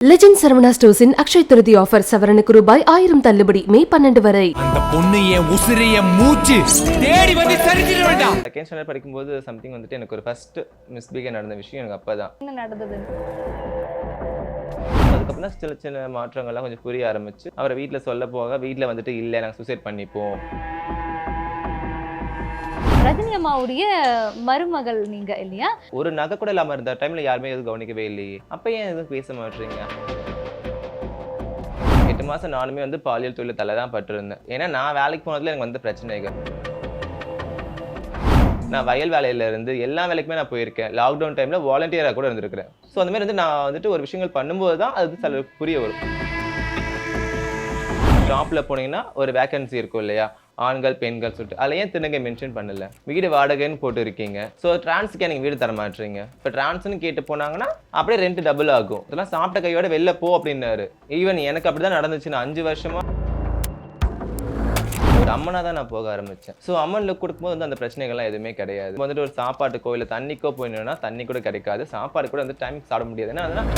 Legend Saravana ஸ்டோர்ஸின் அக்ஷய் திருதி offer சவரனுக்கு ரூபாய் ஆயிரம் தள்ளுபடி மே பன்னெண்டு வரை அந்த பொண்ணு என் உசிறு என் மூச்சு தேடி வந்து சரித்திட வேண்டாம். செகண்ட் ஸ்டாண்டர்ட் படிக்கும்போது சம்திங் வந்துட்டு எனக்கு ஒரு ஃபர்ஸ்ட் மிஸ்பிகே நடந்த விஷயம் எனக்கு அப்போ தான் என்ன நடந்தது? அதுக்கப்புறம் சின்ன சின்ன மாற்றங்கள்லாம் கொஞ்சம் புரிய ஆரம்பிச்சு அவரை வீட்டில் சொல்ல போக வீட்டில் வந்துட்டு இல்லை நாங்கள் சூசைட் பண்ணிப்போம். ரஜினி அம்மாவுடைய மருமகள் நீங்க இல்லையா? ஒரு நகை கூட இல்லாம இருந்த டைம்ல யாருமே எதுவும் கவனிக்கவே இல்லையே. அப்போ ஏன் எதுவும் பேச மாட்டீங்க? எட்டு மாசம் நானுமே வந்து பாலியல் தொழில் தலை தான் பட்டிருந்தேன். ஏன்னா நான் வேலைக்கு போனதுல எனக்கு வந்து பிரச்சனைகள். நான் வயல் வேலையில இருந்து எல்லா வேலைக்குமே நான் போயிருக்கேன். லாக்டவுன் டைம்ல வாலண்டியராக கூட இருந்திருக்கிறேன். ஸோ அந்த மாதிரி வந்து நான் வந்துட்டு ஒரு விஷயங்கள் பண்ணும்போது தான் அது வந்து சில புரிய வரும். ஷாப்பில் போனீங்கன்னா ஒரு வேக்கன்சி இருக்கும் இல்லையா? ஆண்கள் பெண்கள் சொல்லிட்டு. அதில் ஏன் திருநங்கை மென்ஷன் பண்ணல? வீடு வாடகைன்னு போட்டு இருக்கீங்க ஸோ டிரான்ஸ்க்கே நீங்கள் வீடு தர மாட்டீங்க இப்போ டிரான்ஸ்னு கேட்டு போனாங்கன்னா அப்படியே ரெண்ட் டபுள் ஆகும். இதெல்லாம் சாப்பிட்ட கையோட வெளில போ அப்படின்னாரு. ஈவன் எனக்கு அப்படி தான் நடந்துச்சு நான் அஞ்சு வருஷமா. ஒரு அம்மனாக தான் நான் போக ஆரம்பித்தேன் ஸோ அம்மனில் கொடுக்கும்போது வந்து அந்த பிரச்சனைகள்லாம் எதுவுமே கிடையாது. வந்துட்டு ஒரு சாப்பாட்டுக்கோ இல்லை தண்ணிக்கோ போயிடணும்னா தண்ணி கூட கிடைக்காது. சாப்பாடு கூட வந்து டைமுக்கு சாப்பிட முடியாது. ஏன்னா அதனால்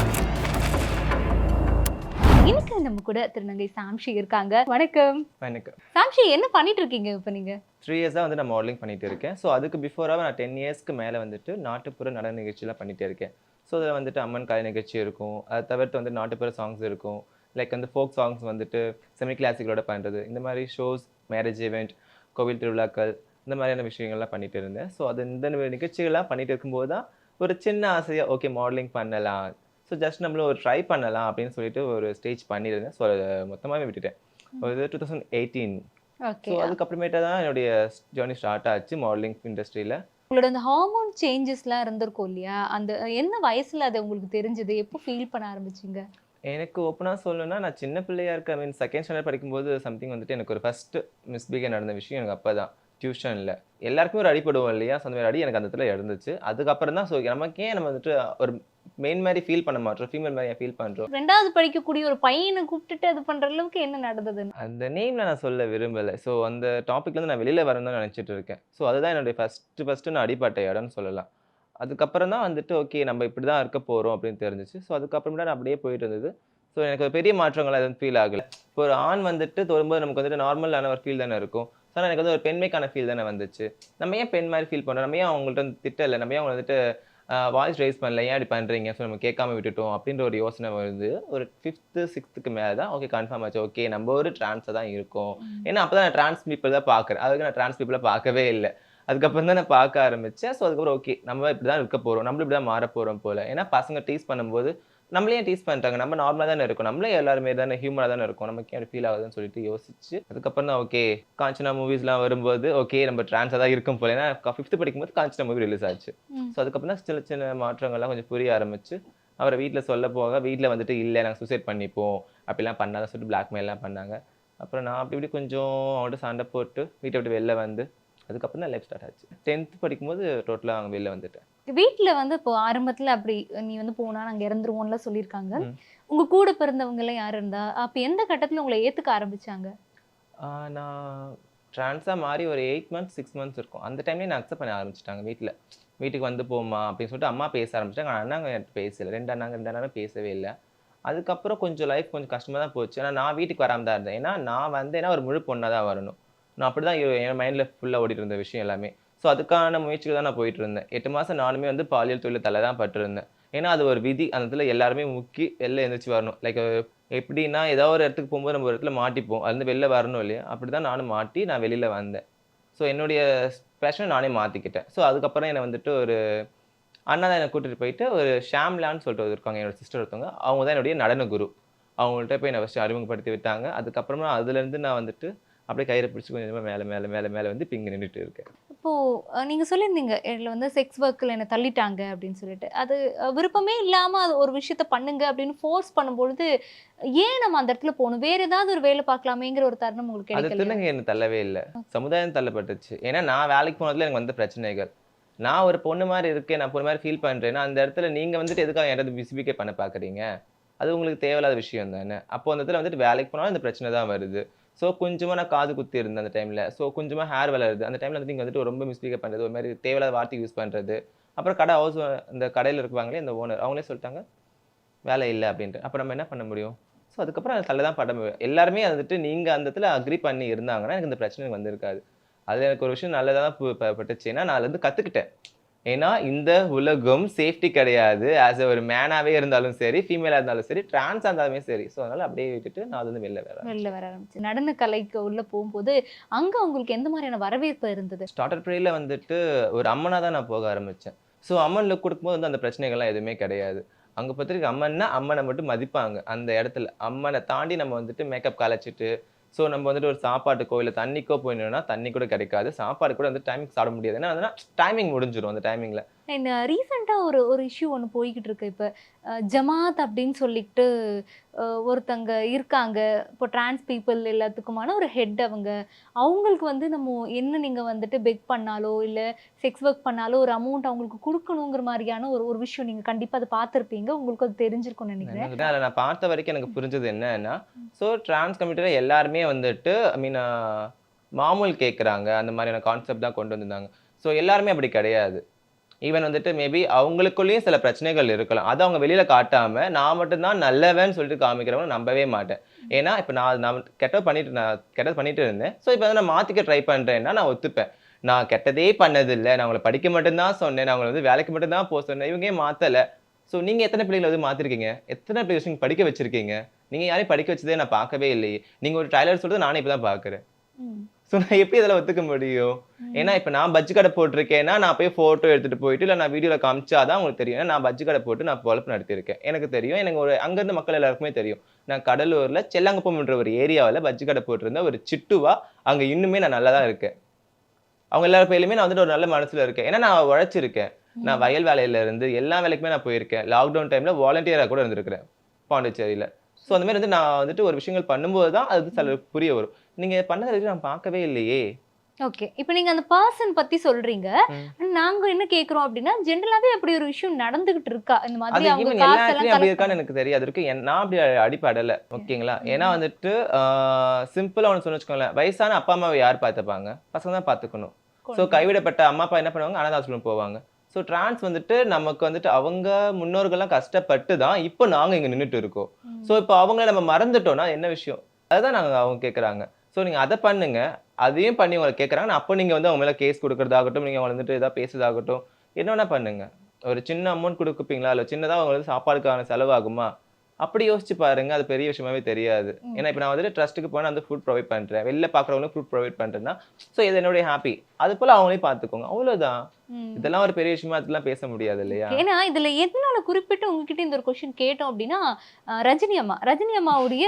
இன்னைக்கு நம்ம கூட திருநங்கை சாம்ஷி இருக்காங்க. வணக்கம். எனக்கு சாம்ஷி என்ன பண்ணிட்டு இருக்கீங்க இப்ப நீங்க? த்ரீ இயர்ஸாக வந்து நான் மாடலிங் பண்ணிட்டு இருக்கேன். ஸோ அதுக்கு பிஃபோராக நான் டென் இயர்ஸ்க்கு மேலே வந்துட்டு நாட்டுப்புற நடன நிகழ்ச்சியெலாம் பண்ணிட்டே இருக்கேன். ஸோ அதில் வந்துட்டு அம்மன் கலை நிகழ்ச்சி இருக்கும். அதை தவிர்த்து வந்து நாட்டுப்புற சாங்ஸ் இருக்கும். லைக் வந்து ஃபோக் சாங்ஸ் வந்துட்டு செமி கிளாசிக்கலோட பண்ணுறது இந்த மாதிரி ஷோஸ் மேரேஜ் ஈவெண்ட் கோவில் திருவிழாக்கள் இந்த மாதிரியான விஷயங்கள்லாம் பண்ணிட்டு இருந்தேன். ஸோ அது இந்த நிகழ்ச்சிகள்லாம் பண்ணிட்டு இருக்கும்போது தான் ஒரு சின்ன ஆசையாக ஓகே மாடலிங் பண்ணலாம். ஸோ ஜஸ்ட் நம்மளும் ஒரு ட்ரை பண்ணலாம் அப்படின்னு சொல்லிட்டு ஒரு ஸ்டேஜ் பண்ணியிருந்தேன். ஸோ அதை மொத்தமாகவே விட்டுட்டேன். ஒரு two thousand eighteen okay so அதுக்கப்புறமேட்டா தான் என்னுடைய ஜேர்னி ஸ்டார்ட் ஆச்சு மாடலிங் இண்டஸ்ட்ரியில் உங்களோட அந்த ஹார்மோன் சேஞ்சஸ்லாம் இருந்திருக்கும் இல்லையா? அந்த என்ன வயசுல அது உங்களுக்கு தெரிஞ்சது? எப்போ ஃபீல் பண்ண ஆரம்பிச்சீங்க? எனக்கு ஓப்பனாக சொல்லணும்னா நான் சின்ன பிள்ளையா இருக்க மீன் செகண்ட் ஸ்டாண்டர்ட் படிக்கும்போது சம்திங் வந்துட்டு எனக்கு ஒரு ஃபர்ஸ்ட் மிஸ்பிகே நடந்த விஷயம் எனக்கு அப்போ தான் டியூஷனில் எல்லாருக்குமே ஒரு அடிப்படுவோம் இல்லையா? ஸோ அந்த மாதிரி அடி எனக்கு அந்த இடத்துல இருந்துச்சு. அதுக்கப்புறம் தான் ஸோ நமக்கே நம்ம வந்துட்டு ஒரு மெயின் மாதிரி ஃபீல் பண்ண மாட்டோம். ஃபீமேல் மாதிரி ஃபீல் பண்ணுறோம் ரெண்டாவது படிக்கக்கூடிய ஒரு பையனை கூப்பிட்டுட்டு அது பண்ற அளவுக்கு என்ன நடந்ததுன்னு? அந்த நேமில் நான் சொல்ல விரும்பலை. ஸோ அந்த டாப்பிக்லேருந்து நான் வெளியில் வரணும் தான் நினச்சிட்டு இருக்கேன். ஸோ அதுதான் என்னுடைய ஃபஸ்ட்டு ஃபஸ்ட்டு நான் அடிப்பட்ட இடம்னு சொல்லலாம். அதுக்கப்புறம் தான் வந்துட்டு ஓகே நம்ம இப்படி தான் இருக்க போகிறோம் அப்படின்னு தெரிஞ்சிச்சு. ஸோ அதுக்கப்புறமேட்டா நான் அப்படியே போயிட்டு இருந்தது. ஸோ எனக்கு ஒரு பெரிய மாற்றங்கள் எதுவும் ஃபீல் ஆகலை. இப்போ ஒரு ஆண் வந்துட்டு தொடும்போது நமக்கு வந்துட்டு நார்மலான ஒரு ஃபீல் தானே இருக்கும். ஸோ எனக்கு வந்து ஒரு பெண்மைக்கான ஃபீல் தானே வந்துச்சு. நம்ம ஏன் பெண் மாதிரி ஃபீல் பண்ணுறோம் நம்ம ஏன் அவங்கள்ட்ட வந்து திட்டலை? நம்ம ஏன் அவங்க வந்துட்டு வாய்ஸ் ரைஸ் பண்ணல? ஏன் இப்படி பண்ணுறீங்க ஸோ நம்ம கேட்காம விட்டுட்டோம் அப்படின்ற ஒரு யோசனை வருது. ஒரு ஃபிஃப்த்து சிக்ஸ்த்துக்கு மேலே தான் ஓகே கன்ஃபார்ம் ஆச்சு. ஓகே நம்ம ஒரு ட்ரான்ஸாக தான் இருக்கோம். ஏன்னா அப்போ தான் நான் ட்ரான்ஸ் பீப்பிள் தான் பார்க்குறேன். அதுக்கு நான் ட்ரான்ஸ் பீப்பிளை பார்க்கவே இல்லை. அதுக்கப்புறம் தான் நான் பார்க்க ஆரம்பித்தேன் ஸோ அதுக்கப்புறம் ஓகே நம்ம இப்படி தான் இருக்க போகிறோம் நம்மளும் இப்படி தான் மாற போகிறோம் போல். ஏன்னா பசங்க டீஸ் பண்ணும்போது நம்மளே ஏன் டீஸ் பண்ணுறாங்க நம்ம நார்மலாக தானே இருக்கும். நம்மளே எல்லாருமே தானே ஹியூமனாக தானே இருக்கும். நமக்கு ஏன் ஃபீல் ஆகுதுன்னு சொல்லிட்டு யோசிச்சு அதுக்கப்புறம் தான் ஓகே காஞ்சனா மூவிஸ்லாம் வரும்போது ஓகே நம்ம ட்ரான்ஸாக தான் இருக்கும் போல. ஏன்னா ஃபிஃப்த்து படிக்கும்போது காஞ்சனா மூவி ரிலீஸ் ஆச்சு. ஸோ அதுக்கப்புறம் தான் சின்ன சின்ன மாற்றங்கள்லாம் கொஞ்சம் புரிய ஆரம்பிச்சு அவரை வீட்டில் சொல்ல போக வீட்டில் வந்துட்டு இல்லை நாங்கள் சூசைட் பண்ணிப்போம். அப்படிலாம் பண்ணாத சொல்லிட்டு பிளாக்மெயிலாம் பண்ணாங்க. அப்புறம் நான் அப்படி இப்படி கொஞ்சம் அவங்கள்ட்ட சண்டை போட்டு வீட்டை விட்டு வெளில வந்து அதுக்கப்புறம் தான் லைஃப் ஸ்டார்ட் ஆச்சு. டென்த் படிக்கும்போது டோட்டலாக அவங்க வெளில வந்துட்டேன். வீட்ல வந்து இப்போ ஆரம்பத்துல அப்படி நீ வந்து போனா நாங்க இறந்துருவோம்ல சொல்லியிருக்காங்க. ம். உங்க கூட பிறந்தவங்க எல்லாம் யார் இருந்தா? அப்ப எந்த கட்டத்துல உங்களை ஏத்துக்க ஆரம்பிச்சாங்க? ஆஹ் நான் ட்ரான்ஸாக மாறி ஒரு எயிட் மந்த்ஸ் சிக்ஸ் மந்த்ஸ் இருக்கும். அந்த டைம்லேயே நான் அக்செப்ட் பண்ண ஆரம்பிச்சிட்டாங்க வீட்டில் வீட்டுக்கு வந்து போமா அப்படின்னு சொல்லிட்டு அம்மா பேச ஆரம்பிச்சிட்டாங்க. ஆனால் அண்ணாங்க பேசல. ரெண்டு அண்ணாங்க ரெண்டு அண்ணாங்க பேசவே இல்லை. அதுக்கப்புறம் கொஞ்சம் லைஃப் கொஞ்சம் கஷ்டமாக தான் போச்சு. ஆனால் நான் வீட்டுக்கு வராமல் தான் இருந்தேன். ஏன்னா நான் வந்தேன்னா ஒரு முழு பொண்ணாக தான் வரணும். நான் அப்படி தான் என் மைண்டில் ஃபுல்லாக ஓடிட்டு இருந்த விஷயம் எல்லாமே. ஸோ அதுக்கான முயற்சிகள் தான் நான் போயிட்டு இருந்தேன் எட்டு மாதம் நானுமே வந்து பாலியல் தொழில் தலை தான் பட்டிருந்தேன். ஏன்னா அது ஒரு விதி. அந்த இடத்துல எல்லாருமே முக்கி வெளில எழுந்திரிச்சு வரணும். லைக் எப்படின்னா ஏதோ ஒரு இடத்துக்கு போகும்போது நம்ம ஒரு இடத்துல மாட்டிப்போம். அதுலேருந்து வெளில வரணும் இல்லையா? அப்படி தான் நானும் மாட்டி நான் வெளியில் வந்தேன். ஸோ என்னுடைய பேஷனை நானே மாற்றிக்கிட்டேன் ஸோ அதுக்கப்புறம் என்னை வந்துட்டு ஒரு அண்ணா தான் என்னை கூட்டிகிட்டு போயிட்டு ஒரு ஷாம்லான்னு சொல்லிட்டு இருக்காங்க. என்னோடய சிஸ்டர் ஒருத்தவங்க. அவங்க தான் என்னுடைய நடன குரு. அவங்கள்ட்ட போய் என்னை ஃபஸ்ட்டு அறிமுகப்படுத்தி விட்டாங்க. அதுக்கப்புறமா அதுலேருந்து நான் வந்துட்டு அப்படியே கயிறை பிடிச்சி கொஞ்சம் மேலே மேலே மேலே மேலே வந்து இப்போ இங்கே நின்றுட்டு இருக்கேன் இப்போ அஹ், நீங்க சொல்லியிருந்தீங்க இதுல வந்து செக்ஸ் ஒர்க்கில் என்னை தள்ளிட்டாங்க அப்படின்னு சொல்லிட்டு. அது விருப்பமே இல்லாம அது ஒரு விஷயத்த பண்ணுங்க அப்படின்னு ஃபோர்ஸ் பண்ணும்பொழுது ஏன் நம்ம அந்த இடத்துல போகணும்? வேற ஏதாவது ஒரு வேலை பார்க்கலாமேங்கிற ஒரு தருணம் உங்களுக்கு அது திருநங்கை என்ன தள்ளவே இல்லை. சமுதாயம் தள்ளப்பட்டுச்சு. ஏன்னா நான் வேலைக்கு போனதுல எனக்கு வந்த பிரச்சனைகள். நான் ஒரு பொண்ணு மாதிரி இருக்கேன் நான் பொண்ணு மாதிரி ஃபீல் பண்றேன்னா அந்த இடத்துல நீங்க வந்துட்டு எதுக்காக என்கிட்ட பிசிபிக்கே பண்ண பாக்குறீங்க அது உங்களுக்கு தேவையில்லாத விஷயம் தானே? அப்போ அந்த இடத்துல வந்துட்டு வேலைக்கு போனாலும் இந்த பிரச்சனை தான் வருது. ஸோ கொஞ்சமாக நான் காது குத்தி இருந்தேன் அந்த டைமில் ஸோ கொஞ்சமாக ஹேர் வளருது. அந்த டைமில் வந்துட்டு நீங்கள் வந்துட்டு ரொம்ப மிஸ்பிகேட் பண்ணுறது ஒரு மாதிரி தேவையில்லாத வார்த்தை யூஸ் பண்ணுறது அப்புறம் கடை ஹவுஸ் இந்த கடையில் இருக்குவாங்களே இந்த ஓனர் அவங்களே சொல்லிட்டாங்க வேலை இல்லை அப்படின்ட்டு. அப்போ நம்ம என்ன பண்ண முடியும்? ஸோ அதுக்கப்புறம் அந்த தள்ள தான் படம் முடியும். எல்லாருமே வந்துட்டு நீங்கள் அந்த இடத்துல அக்ரி பண்ணி இருந்தாங்கன்னா எனக்கு இந்த பிரச்சனை வந்திருக்காது. அது எனக்கு ஒரு விஷயம் நல்லதாக தான் பட்டுச்சு ஏன்னா நான் அதுலேருந்து கற்றுக்கிட்டேன் ஏன்னா இந்த உலகம் சேஃப்டி கிடையாது. ஆஸ் ஒரு மேனாவே இருந்தாலும் சரி ஃபீமேலாக இருந்தாலும் சரி ட்ரான்ஸாக இருந்தாலுமே சரி. ஸோ அதனால அப்படியே விட்டுட்டு நான் அது வந்து வெளில வேற வெளில வர ஆரம்பிச்சு நடன கலைக்கு உள்ள போகும்போது அங்க உங்களுக்கு எந்த மாதிரியான வரவேற்பு இருந்தது? ஸ்டார்டர் ப்ரேயில் வந்துட்டு ஒரு அம்மனாக தான் நான் போக ஆரம்பித்தேன் ஸோ அம்மன் லுக் கொடுக்கும்போது வந்து அந்த பிரச்சனைகள்லாம் எதுவுமே கிடையாது. அங்கே பொறுத்தவரைக்கும் அம்மன்னா அம்மனை மட்டும் மதிப்பாங்க. அந்த இடத்துல அம்மனை தாண்டி நம்ம வந்துட்டு மேக்கப் கலைச்சிட்டு ஸோ நம்ம வந்துட்டு ஒரு சாப்பாட்டுக்கோ இல்லை தண்ணிக்கோ போயிடணும்னா தண்ணி கூட கிடைக்காது. சாப்பாடு கூட வந்து டைமிங் சாப்பிட முடியாது. ஏன்னா அதனால் டைமிங் முடிஞ்சிடும் அந்த டைமிங்கில் இந்த ரீசெண்டாக ஒரு ஒரு இஷ்யூ ஒன்று போய்கிட்டு இருக்கு. இப்போ ஜமாத் அப்படின்னு சொல்லிட்டு ஒருத்தங்க இருக்காங்க. இப்போ டிரான்ஸ் பீப்புள் எல்லாத்துக்குமான ஒரு ஹெட் அவங்க. அவங்களுக்கு வந்து நம்ம என்ன நீங்கள் வந்துட்டு பெக் பண்ணாலோ இல்லை செக்ஸ் ஒர்க் பண்ணாலோ ஒரு அமௌண்ட் அவங்களுக்கு கொடுக்கணுங்கிற மாதிரியான ஒரு ஒரு விஷயம் நீங்கள் கண்டிப்பாக அதை பார்த்துருப்பீங்க. உங்களுக்கு அது தெரிஞ்சிருக்கும்னு நினைக்கிறேன். அதில் நான் பார்த்த வரைக்கும் எனக்கு புரிஞ்சது என்னன்னா ஸோ டிரான்ஸ் கம்யூனிட்டியில் எல்லாருமே வந்துட்டு ஐ மீன் மாமூல் கேட்குறாங்க அந்த மாதிரியான கான்செப்ட் தான் கொண்டு வந்திருந்தாங்க. ஸோ எல்லாருமே அப்படி கிடையாது. ஈவன் வந்துட்டு மேபி அவங்களுக்குள்ளேயும் சில பிரச்சனைகள் இருக்கலாம். அதை அவங்க வெளியில் காட்டாமல் நான் மட்டும்தான் நல்லவன் சொல்லிட்டு காமிக்கிறவங்க நம்பவே மாட்டேன். ஏன்னா இப்போ நான் நான் கெட்டது பண்ணிட்டு நான் கெட்டது பண்ணிட்டு இருந்தேன். ஸோ இப்போ வந்து நான் மாற்றிக்க ட்ரை பண்ணுறேன்னா நான் ஒத்துப்பேன். நான் கெட்டதே பண்ணதில்லை. நான் உங்களை படிக்க மட்டும்தான் சொன்னேன். நான் உங்களை வந்து வேலைக்கு மட்டும்தான் போக சொன்னேன். இவங்க மாற்றலை ஸோ நீங்கள் எத்தனை பிள்ளைகளை வந்து மாற்றிருக்கீங்க எத்தனை பிள்ளைகள் நீங்கள் படிக்க வச்சுருக்கீங்க? நீங்கள் யாரையும் படிக்க வச்சதே நான் பார்க்கவே இல்லையே. நீங்கள் ஒரு ட்ரைலர் சொல்கிறது நானே இப்போ தான் பார்க்குறேன். ஸோ நான் எப்படி இதெல்லாம் ஒத்துக்க முடியும்? ஏன்னா இப்போ நான் பஜ்ஜி கடை போட்டிருக்கேன்னா நான் போய் ஃபோட்டோ எடுத்துகிட்டு போயிட்டு இல்லை நான் வீடியோவில் காமிச்சாதான் உங்களுக்கு தெரியும். ஏன்னா நான் பஜ்ஜி கடை போட்டு நான் பொழப்பு நடத்தியிருக்கேன். எனக்கு தெரியும். எனக்கு ஒரு அங்கேருந்து மக்கள் எல்லாருக்குமே தெரியும். நான் கடலூரில் செல்லங்குப்பம்ன்ற ஒரு ஏரியாவில் பஜ்ஜி கடை போட்டிருந்த ஒரு சிட்டுவா அங்கே இன்னுமே நான் நல்லா தான் இருக்கேன். அவங்க எல்லார் பேர்லையுமே நான் வந்துட்டு ஒரு நல்ல மனசுல இருக்கேன். ஏன்னா நான் உழைச்சிருக்கேன். நான் வயல் வேலையில இருந்து எல்லா வேலைக்குமே நான் போயிருக்கேன். லாக்டவுன் டைம்ல வாலண்டியரா கூட இருந்திருக்கிறேன். பாண்டிச்சேரியில. ஸோ அந்த மாதிரி வந்து நான் வந்துட்டு ஒரு விஷயங்கள் பண்ணும்போது தான் அது வந்து சிலருக்கு புரிய வரும். நீங்க பண்ணது வரைக்கும் நான் பார்க்கவே இல்லையே. ஓகே இப்போ நீங்க அந்த பர்சன் பத்தி சொல்றீங்க. நாங்க என்ன கேக்குறோம் அப்படின்னா ஜென்ரலாவே அப்படி ஒரு விஷயம் நடந்துகிட்டு இருக்கா? இந்த மாதிரி அவங்க ஈவன் எல்லா காசு இடத்துலயும் எல்லாம் அப்படி இருக்கான்னு எனக்கு தெரியாது. இருக்கு நான் அப்படி அடிப்படலை. ஓகேங்களா? ஏன்னா வந்துட்டு சிம்பிளா ஒன்று சொன்னு வச்சுக்கோங்களேன். வயசான அப்பா அம்மாவை யார் பார்த்துப்பாங்க? பசங்க தான் பார்த்துக்கணும். ஸோ கைவிடப்பட்ட அம்மா அப்பா என்ன பண்ணுவாங்க? அனாதாசிரமம் போவாங்க. ஸோ டிரான்ஸ் வந்துட்டு நமக்கு வந்துட்டு அவங்க முன்னோர்கள்லாம் கஷ்டப்பட்டு தான் இப்போ நாங்க இங்க நின்றுட்டு இருக்கோம். ஸோ இப்போ அவங்கள நம்ம மறந்துட்டோம்னா என்ன விஷயம்? அதுதான் நாங்க அவங்க கேட்குறாங்க ஸோ நீங்க அதை பண்ணுங்க. அதையும் பண்ணி உங்களை கேட்குறாங்க அப்போ நீங்க வந்து அவங்க மேல கேஸ் கொடுக்கறதாகட்டும் நீங்க அவங்க வந்துட்டு ஏதாவது பேசுறதாகட்டும் என்ன வேணா பண்ணுங்க. ஒரு சின்ன அமௌண்ட் கொடுப்பீங்களா? இல்லை சின்னதா அவங்க வந்து சாப்பாடுக்கான செலவாகுமா? அப்படி யோசிச்சு பாருங்க அது பெரிய விஷயமாவே தெரியாது. ஏன்னா இப்போ நான் வந்துட்டு ட்ரஸ்ட்டுக்கு போனால் அந்த ஃபுட் ப்ரொவைட் பண்றேன். வெளில பார்க்குறவங்களும் ஃபுட் ப்ரொவைட் பண்றேன்னா ஸோ இது என்னுடைய ஹாப்பி அது போல அவங்களையும் பார்த்துக்கோங்க அவ்வளவுதான். ம். இதெல்லாம் ஒரு பெரிய விஷயமா அதெல்லாம் பேச முடியாது இல்லையா? ஏன்னா இதுல எதனால குறிப்பிட்டு உங்ககிட்ட இந்த ஒரு கொஸ்டின் கேட்டோம் அப்படின்னா ரஜினி அம்மா. ரஜினி அம்மாவுடைய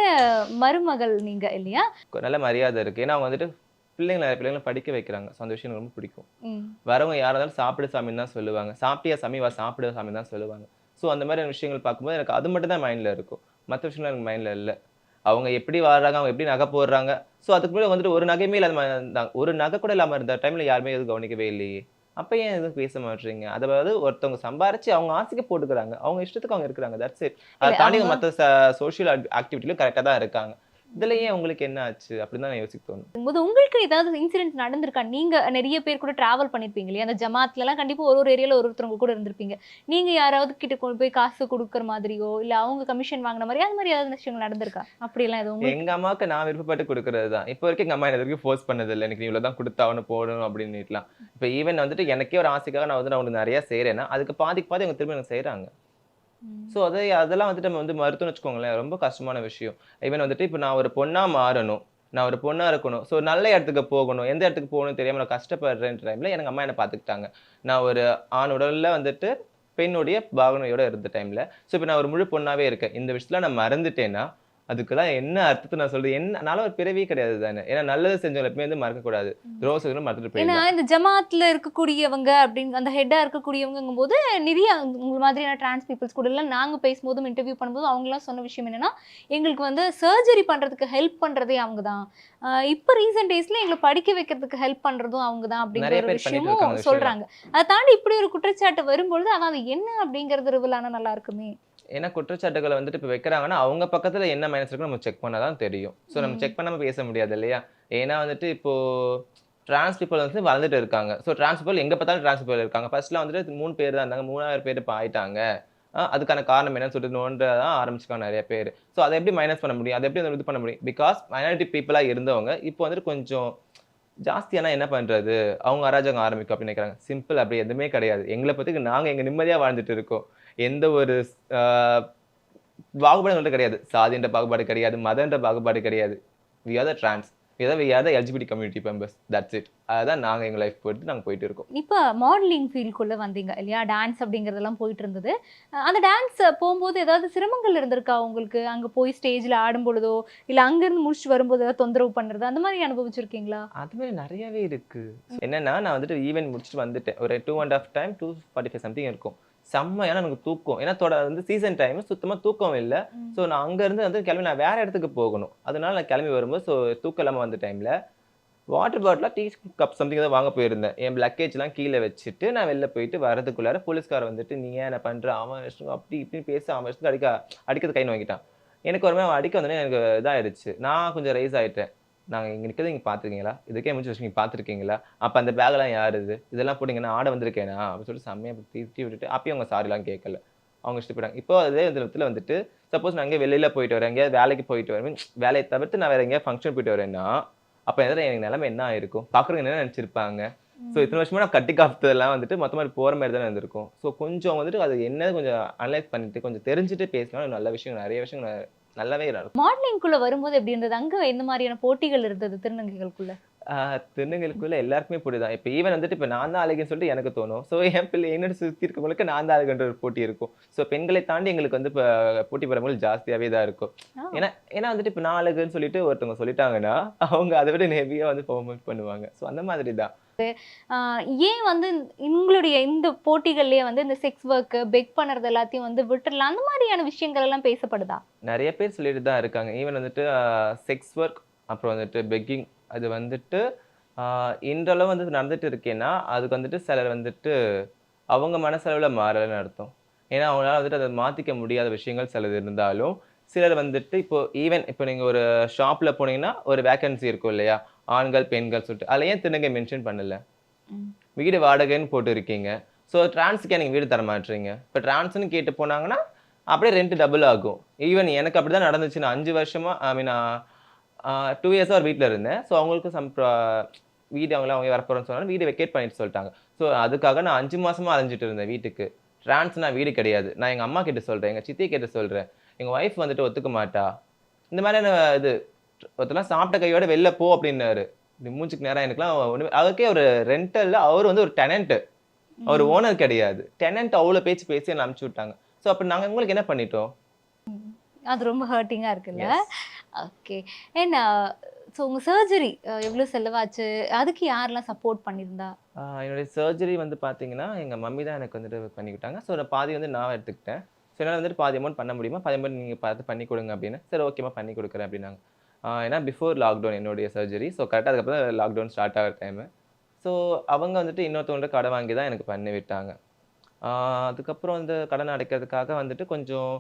மருமகள் நீங்க இல்லையா? நல்ல மரியாதை இருக்கு. ஏன்னா அவங்க வந்துட்டு பிள்ளைங்களை நிறைய பிள்ளைங்களை படிக்க வைக்கிறாங்க. ஸோ அந்த விஷயம் எனக்கு ரொம்ப பிடிக்கும். வரவங்க யாரா இருந்தாலும் சாப்பிடு சாமின்னு தான் சொல்லுவாங்க. சாப்பிட்டியா சாமி வா சாப்பிடு சாமி தான் சொல்லுவாங்க. ஸோ அந்த மாதிரியான விஷயங்கள் பார்க்கும்போது எனக்கு அது மட்டும் தான் மைண்டில் இருக்கும். மற்ற விஷயங்கள் எனக்கு மைண்டில் இல்லை. அவங்க எப்படி வாழ்றாங்க அவங்க எப்படி நகை போடுறாங்க. ஸோ அதுக்கு முன்னாடி வந்துட்டு ஒரு நகையுமே இல்லாம இருந்தாங்க. ஒரு நகை கூட இல்லாமல் இருந்த டைமில் யாருமே எதுவும் கவனிக்கவே இல்லையே. அப்போ ஏன் எதுவும் பேச மாட்டீங்க? அதாவது ஒருத்தவங்க சம்பாரிச்சு அவங்க ஆசைக்கு போட்டுக்கிறாங்க. அவங்க இஷ்டத்துக்கு அவங்க இருக்கிறாங்க. தட்ஸ் இட் அதை தாண்டி மற்ற சோஷியல் ஆக்டிவிட்டிலும் கரெக்டாக தான் இருக்காங்க. இதுல ஏன் உங்களுக்கு என்ன ஆச்சு? அப்படின்னு தான் யோசிக்க தோணும். போது உங்களுக்கு ஏதாவது இன்சிடென்ட் நடந்திருக்கா? நீங்க நிறைய பேர் கூட டிராவல் பண்ணிருப்பீங்க இல்லையா? அந்த ஜமாத்ல எல்லாம் கண்டிப்பா ஒரு ஒரு ஏரியால ஒரு ஒருத்தவங்க கூட இருந்திருப்பீங்க. நீங்க யாராவது கிட்ட கொண்டு போய் காசு கொடுக்கற மாதிரியோ இல்ல அவங்க கமிஷன் வாங்கின மாதிரி அந்த மாதிரி ஏதாவது விஷயங்கள் நடந்திருக்கா? அப்படி எல்லாம் எதுவும் எங்க அம்மாவுக்கு நான் விருப்பப்பட்டு கொடுக்கறது தான் இப்போ வரைக்கும் எங்க அம்மா எனக்கு வரைக்கும் ஃபோர்ஸ் பண்ணது இல்லை. எனக்கு நீ இவ்வளவு தான் கொடுத்தாவணும் போடணும் அப்படின்னுலாம் இப்போ ஈவன் வந்துட்டு எனக்கே ஒரு ஆசைக்காக நான் வந்து நான் உங்களுக்கு நிறைய செய்றேன்னா அதுக்கு பாதிக்கு பாதி அவங்க திரும்ப எனக்கு செய்றாங்க. ம். ஸோ அதை அதெல்லாம் வந்துட்டு நம்ம வந்து மறுத்துன்னு வச்சுக்கோங்களேன். ரொம்ப கஷ்டமான விஷயம். ஈவன் வந்துட்டு இப்போ நான் ஒரு பொண்ணாக மாறணும். நான் ஒரு பொண்ணாக இருக்கணும். ஸோ நல்ல இடத்துக்கு போகணும். எந்த இடத்துக்கு போகணும் தெரியாமல் நான் கஷ்டப்படுறேன் டைமில் எனக்கு அம்மா என்ன பார்த்துக்கிட்டாங்க. நான் ஒரு ஆண் உடலில் வந்துட்டு பெண்ணுடைய பாவனையோட இருந்த டைமில் ஸோ இப்போ நான் ஒரு முழு பொண்ணாகவே இருக்கேன். இந்த விஷயத்தில் நான் மறந்துட்டேன்னா அதுக்கெல்லாம் என்ன அர்த்தத்தை நான் சொல்றது? என்ன நானும் ஒரு பிறவியே கிடையாது தானே. ஏன்னா நல்லது செஞ்சவங்க எப்பவுமே வந்து மறக்கக்கூடாது. ரோஸ் மறந்துட்டு ஏன்னா இந்த ஜமாத்ல இருக்கக்கூடியவங்க அப்படின்னு அந்த ஹெட்டா இருக்கக்கூடியவங்கும் போது நிறைய உங்க மாதிரியான டிரான்ஸ் பீப்புள்ஸ் கூட எல்லாம் நாங்க பேசும்போதும் இன்டர்வியூ பண்ணும்போது அவங்க எல்லாம் சொன்ன விஷயம் என்னன்னா எங்களுக்கு வந்து சர்ஜரி பண்றதுக்கு ஹெல்ப் பண்றதே அவங்க தான். இப்போ ரீசெண்ட் டேஸ்ல எங்களை படிக்க வைக்கிறதுக்கு ஹெல்ப் பண்றதும் அவங்க தான் அப்படிங்கிற ஒரு விஷயமும் சொல்றாங்க. அதை தாண்டி இப்படி ஒரு குற்றச்சாட்டு வரும்பொழுது அதான் அது என்ன அப்படிங்கறது ரிவல் ஆனா நல்லா இருக்குமே. ஏன்னா குற்றச்சாட்டுகளை வந்துட்டு இப்போ வைக்கிறாங்கன்னா அவங்க பக்கத்துல என்ன மைனஸ் இருக்கு நம்ம செக் பண்ணாதான் தான் தெரியும். ஸோ நம்ம. செக் பண்ணாம பேச முடியாது இல்லையா? ஏன்னா வந்துட்டு இப்போ டிரான்ஸ் பீப்புள் வந்து வளர்ந்துட்டு இருக்காங்க. ஸோ டிரான்ஸ் பீப்புள் எங்க பார்த்தாலும் டிரான்ஸ் பீப்புள் இருக்காங்க. ஃபர்ஸ்ட்லாம் வந்துட்டு மூணு பேர் தான் இருந்தாங்க. மூணாயிரம் பேர் இப்போ ஆயிட்டாங்க. அதுக்கான காரணம் என்னன்னு சொல்லிட்டு நோன்றதான் ஆரம்பிச்சுக்காங்க நிறைய பேர். ஸோ அதை எப்படி மைனஸ் பண்ண முடியும்? அதை எப்படி வந்து இது பண்ண முடியும்? பிகாஸ் மைனாரிட்டி பீப்புளாக இருந்தவங்க இப்போ வந்துட்டு கொஞ்சம் ஜாஸ்தியானா என்ன பண்ணுறது அவங்க அராஜகம் ஆரம்பிக்கும் அப்படின்னு நினைக்கிறாங்க. சிம்பிள் அப்படி எதுவுமே கிடையாது. எங்களை பற்றி நாங்கள் எங்கள் நிம்மதியாக வாழ்ந்துட்டு இருக்கோம். எந்த ஒரு பாகுபாடு எங்கள்கிட்ட கிடையாது. சாதின்ற பாகுபாடு கிடையாது மதன்ற பாகுபாடு கிடையாது. We are the trans we are we are the LGBT community members that's it அதுதான் நாங்கள் எங்கள் லைஃப் போட்டு நாங்கள் போயிட்டு இருக்கோம். இப்போ மாடலிங் ஃபீல்டுக்குள்ளே வந்தீங்க இல்லையா? டான்ஸ் அப்படிங்கிறதெல்லாம் போயிட்டு இருந்தது. அந்த டான்ஸ் போகும்போது ஏதாவது சிரமங்கள் இருந்திருக்கா உங்களுக்கு? அங்கே போய் ஸ்டேஜில் ஆடும் பொழுதோ இல்லை அங்கேருந்து முடிச்சுட்டு வரும்போது ஏதாவது தொந்தரவு பண்ணுறது அந்த மாதிரி அனுபவிச்சிருக்கீங்களா? அது மாதிரி நிறையவே இருக்கு. என்னன்னா நான் வந்துட்டு ஈவென்ட் முடிச்சுட்டு வந்துட்டேன். ஒரு two and half time two forty five something இருக்கும். செம்மையான எனக்கு தூக்கம். ஏன்னா தொட வந்து சீசன் டைம் சுத்தமாக தூக்கம் இல்லை. ஸோ நான் அங்கேருந்து வந்து கிளம்பி நான் வேற இடத்துக்கு போகணும். அதனால நான் கிளம்பி வரும்போது ஸோ தூக்கம் இல்லாமல் வந்த டைமில் வாட்டர் பாட்டிலாக டீ கப் சம்திங் தான் வாங்க போயிருந்தேன். என் லக்கேஜ்லாம் கீழே வச்சுட்டு நான் வெளில போயிட்டு வரதுக்குள்ளார போலீஸ்கார வந்துட்டு நீ ஏன் என்ன பண்ணுற அவன் அப்படி இப்படின்னு பேசி அவன் இஷ்டத்துக்கு அடிக்க அடிக்கிறது கை வாங்கிட்டான் எனக்கு ஒரு அவன் அடிக்க வந்தோடனே எனக்கு இதாயிடுச்சு நான் கொஞ்சம் ரைஸ் ஆயிட்டேன். நாங்கள் இங்கே நிற்கிறது நீங்கள் பார்த்துருக்கீங்களா இதுக்கே முடிச்சு நீங்கள் பார்த்துருக்கீங்களா அப்போ அந்த பேக்லாம் யார் இது? இதெல்லாம் போட்டு நான் ஆட வந்திருக்கேனா? அப்படின்னு சொல்லிட்டு செம்மையாக திட்டி விட்டுட்டு அப்பயும் அவங்க சாரிலாம் கேட்கல அவங்க இஷ்டம் போயிட்டாங்க இப்போ அதே இடத்துல வந்துட்டு சப்போஸ் நான் எங்கேயா வெளியில போயிட்டு வரேன் எங்கேயாவது வேலைக்கு போயிட்டு வரேன் மீன்ஸ் வேலையை தவிர்த்து நான் வேற எங்கேயாவது ஃபங்க்ஷன் போயிட்டு வரேன்னா அப்போ எதாவது எனக்கு நிலைமை என்ன ஆயிருக்கும்? பார்க்குறவங்க என்ன நினச்சிருப்பாங்க? ஸோ இத்தனை வருஷமா நான் கட்டி காத்ததெல்லாம் வந்துட்டு மொத்தமாக போகிற மாதிரி தானே இருந்திருக்கும். ஸோ கொஞ்சம் வந்துட்டு அது என்ன கொஞ்சம் அனலைஸ் பண்ணிட்டு கொஞ்சம் தெரிஞ்சுட்டு பேசினா நல்ல விஷயம் நிறைய விஷயம் ந- நல்லாவே இருக்கும். மாடலிங்குள்ளே வரும்போது எப்படி இருந்தது? அங்கே எந்த மாதிரியான போட்டிகள் இருந்தது திருநங்கைகளுக்குள்ள? திருநங்கைகளுக்குள்ள எல்லாருக்குமே போட்டிதான் இப்போ ஈவன் வந்துட்டு இப்போ நான் தான் அழகுன்னு சொல்லிட்டு எனக்கு தோணும். ஸோ என் பிள்ளை என்னோட சுற்றி இருக்கவங்களுக்கு நான் தான் அழகுன்ற ஒரு போட்டி இருக்கும். ஸோ பெண்களை தாண்டி எங்களுக்கு வந்து இப்போ போட்டி போகிறவங்களுக்கு ஜாஸ்தியாகவே தான் இருக்கும். ஏன்னா ஏன்னா வந்துட்டு இப்போ நான் அழகுன்னு சொல்லிட்டு ஒருத்தவங்க சொல்லிட்டாங்கன்னா அவங்க அதை விட ஹெவியாக வந்து பெர்ஃபார்மன்ஸ் பண்ணுவாங்க. ஸோ அந்த மாதிரி தான் ஏன் வந்து உங்களுடைய இந்த போட்டிகள்லயே வந்து இந்த செக்ஸ் ஒர்க்கு பெக் பண்ணுறது எல்லாத்தையும் வந்து விட்டுடலாம் அந்த மாதிரியான விஷயங்கள் எல்லாம் பேசப்படுதா? நிறைய பேர் சொல்லிட்டு தான் இருக்காங்க. ஈவன் வந்துட்டு செக்ஸ் ஒர்க் அப்புறம் வந்துட்டு பெக்கிங் அது வந்துட்டு இன்றளவு வந்து நடந்துட்டு இருக்கேன்னா அதுக்கு வந்துட்டு சிலர் வந்துட்டு அவங்க மனசளவில் மாறலைன்னு அர்த்தம். ஏன்னா அவங்களால வந்துட்டு அதை மாற்றிக்க முடியாத விஷயங்கள் சிலது இருந்தாலும் சிலர் வந்துட்டு இப்போ ஈவன் இப்போ நீங்கள் ஒரு ஷாப்பில் போனீங்கன்னா ஒரு வேக்கன்சி இருக்கும் இல்லையா? ஆண்கள் பெண்கள் சொல்லிட்டு. அதில் ஏன் திருநங்கை மென்ஷன் பண்ணல. வீடு வாடகைன்னு போட்டு இருக்கீங்க ஸோ டிரான்ஸுக்கே நீங்கள் வீடு தர மாட்டீங்க இப்போ டிரான்ஸ்னு கேட்டு போனாங்கன்னா அப்படியே ரெண்ட் டபுள் ஆகும். ஈவன் எனக்கு அப்படி தான் நடந்துச்சு. நான் அஞ்சு வருஷமா ஐ மீன் டூ இயர்ஸாக ஒரு வீட்டில் இருந்தேன். ஸோ அவங்களுக்கு சம் வீடு அவங்கள அவங்க வரப்போகிறோன்னு சொன்னாலும் வீடு வெக்கேட் பண்ணிட்டு சொல்லிட்டாங்க. ஸோ அதுக்காக நான் அஞ்சு மாசமா அலைஞ்சிட்டு இருந்தேன் வீட்டுக்கு. ட்ரான்ஸ்னா வீடு கிடையாது. நான் எங்கள் அம்மா கிட்ட சொல்கிறேன் எங்கள் சித்தி கிட்ட சொல்கிறேன் எங்கள் ஒய்ஃப் வந்துட்டு ஒத்துக்க மாட்டா. இந்த மாதிரியான இது ஒருத்தலாம் சாப்பிட்ட கையோட வெளில போ அப்படின்னாரு. மூஞ்சுக்கு நேரம் எனக்குலாம் ஒன்று அதுக்கே ஒரு ரெண்டல்ல அவர் வந்து ஒரு டெனன்ட்டு அவர் ஓனர் கிடையாது. டெனன்ட் அவ்வளோ பேச்சு பேசி என்னை அனுப்பிச்சு விட்டாங்க. ஸோ அப்போ நாங்கள் உங்களுக்கு என்ன பண்ணிட்டோம்? அது ரொம்ப ஹர்ட்டிங்கா இருக்குல்ல. ஓகே ஏன்னா ஸோ உங்க சர்ஜரி எவ்வளவு செலவாச்சு? அதுக்கு யாரெல்லாம் சப்போர்ட் பண்ணியிருந்தா? என்னுடைய சர்ஜரி வந்து பார்த்தீங்கன்னா எங்கள் மம்மி தான் எனக்கு வந்துட்டு பண்ணிக்கிட்டாங்க. ஸோ நான் பாதி வந்து நான் எடுத்துக்கிட்டேன். ஸோ என்னால் வந்துட்டு பாதி அமௌண்ட் பண்ண முடியுமா? பாதி அமௌண்ட் நீங்கள் பார்த்து பண்ணி கொடுங்க அப்படின்னு. சரி ஓகேம்மா பண்ணி கொடுக்குறேன் அப்படின்னாங்க. ஏன்னா பிஃபோர் லாக்டவுன் என்னுடைய சர்ஜரி ஸோ கரெக்டாக அதுக்கப்புறம் லாக்டவுன் ஸ்டார்ட் ஆகிற டைமு ஸோ அவங்க வந்துட்டு இன்னொருத்தவங்க கடை வாங்கி தான் எனக்கு பண்ணி விட்டாங்க. அதுக்கப்புறம் வந்து கடன் அடைக்கிறதுக்காக வந்துட்டு கொஞ்சம்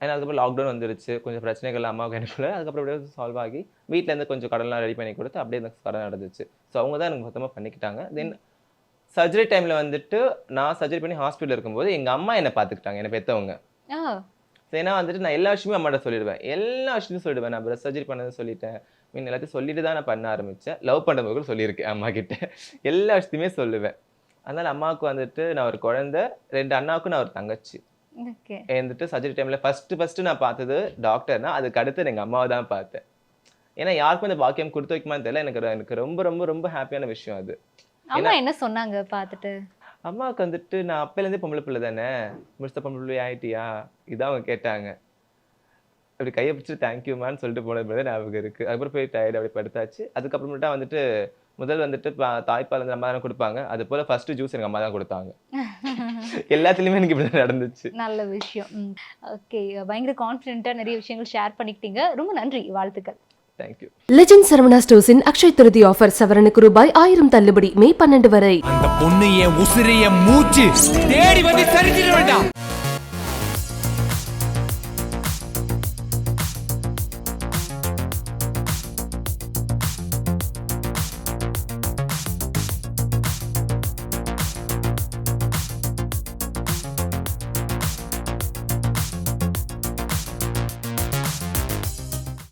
ஏன்னா அதுக்கப்புறம் லாக்டவுன் வந்துருச்சு. கொஞ்சம் பிரச்சனைகள் அம்மாவுக்கு எனக்குள்ள அதுக்கப்புறம் அப்படியே சால்வ் ஆகி வீட்டிலேருந்து கொஞ்சம் கடன்லாம் ரெடி பண்ணி கொடுத்து அப்படியே எனக்கு கடன் நடந்துச்சு. ஸோ அவங்க தான் எனக்கு மொத்தமாக பண்ணிக்கிட்டாங்க. தென் சர்ஜரி டைமில் வந்துட்டு நான் சர்ஜரி பண்ணி ஹாஸ்பிட்டல் இருக்கும்போது எங்கள் அம்மா என்னை பார்த்துக்கிட்டாங்க. என்னை பெற்றவங்க ஏன்னா வந்துட்டு நான் எல்லா விஷயமே அம்மாட்ட சொல்லிடுவேன். எல்லா விஷயத்தையும் சொல்லிடுவேன். நான் பிரஸ்ட் சர்ஜரி பண்ணதை சொல்லிட்டேன். மீன் எல்லாத்தையும் சொல்லிட்டு தான் நான் பண்ண ஆரம்பித்தேன் லவ் பண்ணும்போது கூட சொல்லியிருக்கேன் அம்மா கிட்ட எல்லா விஷயத்தையுமே சொல்லுவேன். அதனால் அம்மாவுக்கு வந்துட்டு நான் ஒரு குழந்தை ரெண்டு அண்ணாவுக்கும் நான் ஒரு தங்கச்சி. வந்துட்டு சர்ஜரி டைமில் ஃபஸ்ட்டு ஃபஸ்ட்டு நான் பார்த்தது டாக்டர்னா அதுக்கு அடுத்து எங்கள் அம்மாவை தான் பார்த்தேன். ஏன்னா யாருக்கும் இந்த பாக்கியம் கொடுத்து வைக்குமான்னு தெரியல. எனக்கு எனக்கு ரொம்ப ரொம்ப ரொம்ப ஹாப்பியான விஷயம் அது. அம்மா என்ன சொன்னாங்க பார்த்துட்டு? அம்மாவுக்கு வந்துட்டு நான் அப்பையிலேருந்தே பொம்பளை பிள்ளை தானே? முடிச்ச பொம்பளை பிள்ளை ஆயிட்டியா? இதான் அவங்க கேட்டாங்க. அப்படி கையை பிடிச்சி தேங்க்யூமான்னு சொல்லிட்டு போனது மட்டும் ஞாபகம் இருக்குது அதுக்கப்புறம் போய் டயர்ட் அப்படி படுத்தாச்சு. அதுக்கப்புறமேட்டா வந்துட்டு முதல் வந்துட்டு தாய்ப்பால் வந்து அம்மா தானே கொடுப்பாங்க. அது போல் ஃபஸ்ட்டு ஜூஸ் எனக்கு அம்மா தான் கொடுத்தாங்க. எல்லாத்துலேயுமே எனக்கு இப்படி நடந்துச்சு. நல்ல விஷயம். ஓகே பயங்கர கான்ஃபிடென்ட்டாக நிறைய விஷயங்கள் ஷேர் பண்ணிக்கிட்டீங்க. ரொம்ப நன்றி வாழ்த்துக்கள். தேங்க்யூ லெஜெண்ட் சரவணா ஸ்டோர்ஸின் அக்ஷய் திருதி ஆஃபர் சவரனுக்கு ரூபாய் ஆயிரம் தள்ளுபடி மே பன்னெண்டு வரை அந்த பொண்ணு என் உசிரிய மூச்சு தேடி வந்து சரிஞ்சிட வேண்டாம்.